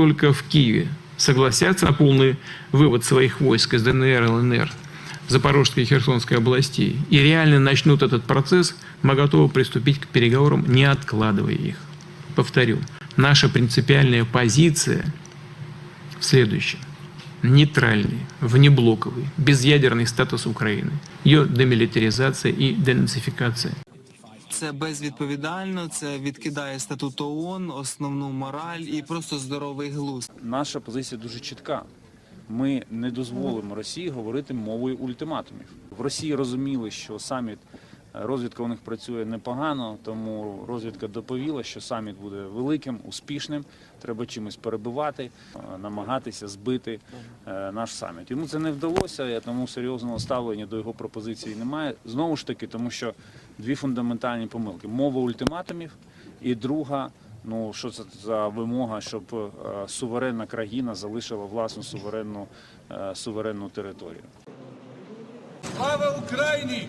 только в Киеве согласятся на полный вывод своих войск из ДНР, ЛНР, Запорожской и Херсонской областей и реально начнут этот процесс, мы готовы приступить к переговорам, не откладывая их. Повторю, наша принципиальная позиция в следующем. Нейтральный, внеблоковый, безъядерный статус Украины, ее демилитаризация и денацификация. Це безвідповідально, це відкидає статут ООН, основну мораль і просто здоровий глузд. Наша позиція дуже чітка. Ми не дозволимо Росії говорити мовою ультиматумів. В Росії розуміли, що саміт розвідка у них працює непогано, тому розвідка доповіла, що саміт буде великим, успішним. Треба чимось перебивати, намагатися збити е, наш саміт. Йому це не вдалося, і тому серйозного ставлення до його пропозиції немає. Знову ж таки, тому що дві фундаментальні помилки: мова ультиматумів і друга. Ну що це за вимога, щоб е, суверенна країна залишила власну суверенну е, суверенну територію? Слава Україні!